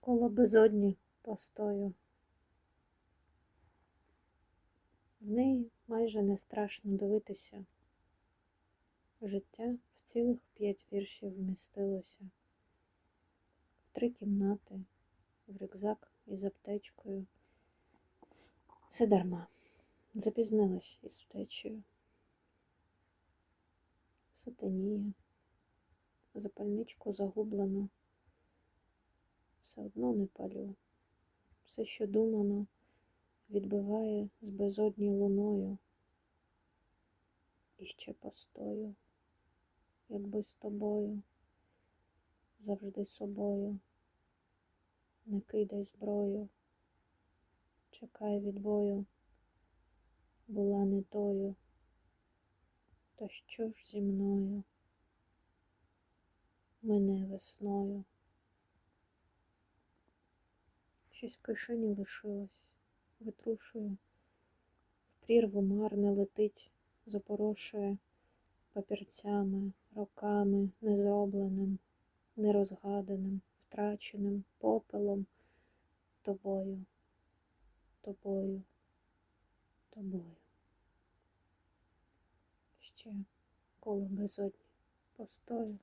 Коло безодні постою. В неї майже не страшно дивитися. Життя в цілих п'ять віршів вмістилося. В три кімнати, в рюкзак із аптечкою. Все дарма. Запізнилась із втечею. Сатаніє. Запальничку загублено. Все одно не палю. Все, що думано, відбиває з безодні луною. І ще постою, якби з тобою, завжди собою. Не кидай зброю, чекай відбою, була не тою. Та що ж зі мною? Мене весною. Щось в кишені лишилось, витрушую, в прірву марне летить, запорошує папірцями, роками незробленим, нерозгаданим, втраченим попелом тобою, тобою, тобою. Ще коло безодні постою.